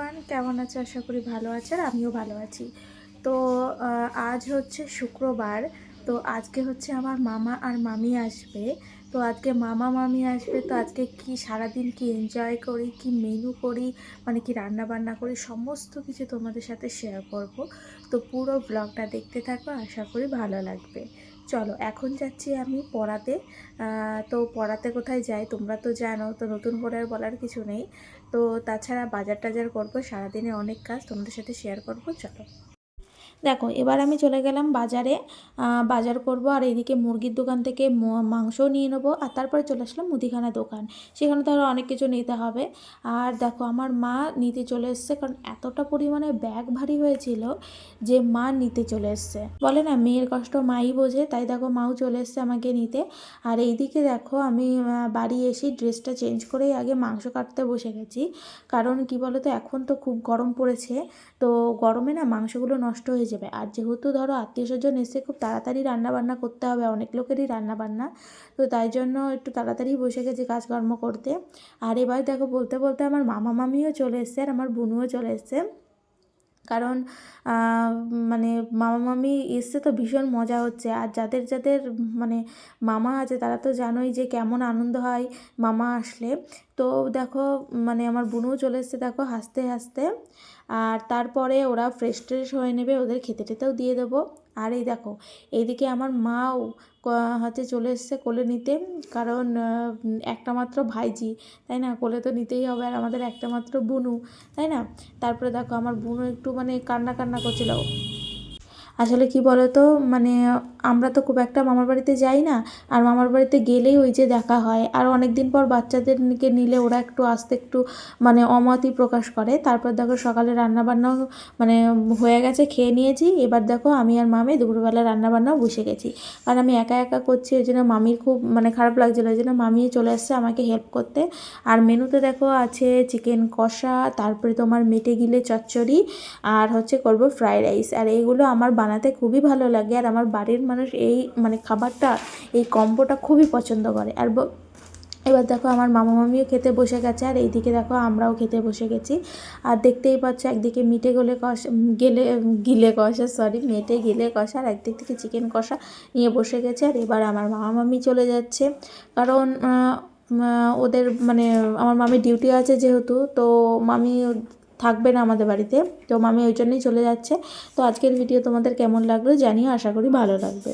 Everyone কেমন আছে? আশা করি ভালো আছে আর আমিও ভালো আছি। তো আজ হচ্ছে শুক্রবার। তো আজকে হচ্ছে আমার মামা আর মামি আসবে। তো আজকে মামা মামি আসবে। তো আজকে কি সারাদিন কি এনজয় করি, কি মেনু করি মানে কি রান্না বান্না করি, সমস্ত কিছু তোমাদের সাথে শেয়ার করব। তো পুরো ব্লগটা দেখতে থাকো, আশা করি ভালো লাগবে। চলো, এখন যাচ্ছি আমি পড়াতে। তো পড়াতে কোথায় যাই তোমরা তো জানো, তো নতুন করে আর বলার কিছু নেই। তো তাছাড়া বাজার টাজার করব সারাদিনে অনেক কাজ তোমাদের সাথে শেয়ার করব, চলো। দেখো, এবার আমি চলে গেলাম বাজারে। বাজার করব আর এইদিকে মুরগির দোকান থেকে ম- মাংসও নিয়ে নেব আর তারপরে চলে আসলাম মুদিখানা দোকান। সেখানে তো অনেক কিছু নিতে হবে। আর দেখো, আমার মা নিতে চলে এসছে কারণ এতটা পরিমাণে ব্যাগ ভারী হয়েছিল যে মা নিতে চলে এসছে। বলে না, মেয়ের কষ্ট মাই বোঝে, তাই দেখো মাও চলে এসছে আমাকে নিতে। আর এইদিকে দেখো, আমি বাড়ি এসে ড্রেসটা চেঞ্জ করেই আগে মাংস কাটতে বসে গেছি। কারণ কি বলো তো এখন তো খুব গরম পড়েছে। তো গরমে না মাংসগুলো নষ্ট হয়ে যাবে। আর যেহেতু ধরো আত্মীয় স্বজন এসে খুব তাড়াতাড়ি রান্নাবান্না করতে হবে, অনেক লোকেরই রান্নাবান্না, তো তাই জন্য একটু তাড়াতাড়ি বসে গেছি কাজকর্ম করতে। আর এবার দেখো বলতে বলতে আমার মামা মামিও চলে এসছে আর আমার বোনও চলে এসছে। কারণ মানে মামা মামি এসছে তো ভীষণ মজা হচ্ছে। আর যাদের যাদের মানে মামা আছে তারা তো জানোই যে কেমন আনন্দ হয় মামা আসলে। তো দেখো মানে আমার বোনও চলে এসছে দেখো হাসতে হাসতে। আর তারপরে ওরা ফ্রেশ ট্রেশ হয়ে নেবে, ওদের খেতে টেতেও দিয়ে দেবো। আর এই দেখো, এইদিকে আমার মাও হচ্ছে চলে এসছে কোলে নিতে। কারণ একটা মাত্র ভাইজি, তাই না? কোলে তো নিতেই হবে। আর আমাদের একটা মাত্র বুনু, তাই না? তারপরে দেখো, আমার বুনু একটু মানে কান্না কান্না করছিল। আসলে কি বলো তো মানে আমরা তো খুব একটা মামার বাড়িতে যাই না। আর মামার বাড়িতে গেলেই ওই যে দেখা হয়। আর অনেক দিন পর বাচ্চাদেরকে নিলে ওরা একটু আসতে একটু মানে অমতই প্রকাশ করে। তারপর দেখো সকালে রান্নাবান্নাও মানে হয়ে গেছে, খেয়ে নিয়েছি। এবার দেখো আমি আর মামি দুপুরবেলা রান্নাবান্নাও বসে গেছি। আর আমি একা একা করছি, ওই জন্য মামির খুব মানে খারাপ লাগছিল। ওই জন্য মামি চলে আসছে আমাকে হেল্প করতে। আর মেনুতে দেখো আছে চিকেন কষা, তারপরে তোমার মেটে গিলে চচ্চড়ি, আর হচ্ছে করব ফ্রাইড রাইস আর এইগুলো আমার বানাতে খুবই ভালো লাগে। আর আমার বাড়ির মানুষ এই মানে খাবারটা, এই কম্বোটা খুবই পছন্দ করে। আর এবার দেখো আমার মামা মামিও খেতে বসে গেছে। আর এইদিকে দেখো আমরাও খেতে বসে গেছি। আর দেখতেই পাচ্ছ একদিকে মিটে গলে কষা, গেলে, গিলে কষা সরি মেটে গিলে কষা, আর একদিক থেকে চিকেন কষা নিয়ে বসে গেছে। আর এবার আমার মামা মামি চলে যাচ্ছে। কারণ ওদের মানে আমার মামির ডিউটি আছে যেহেতু, তো মামি থাকবে না আমাদের বাড়িতে। তো মামি ওই জন্যই চলে যাচ্ছে। তো আজকের ভিডিও তোমাদের কেমন লাগল জানিও, আশা করি ভালো লাগবে।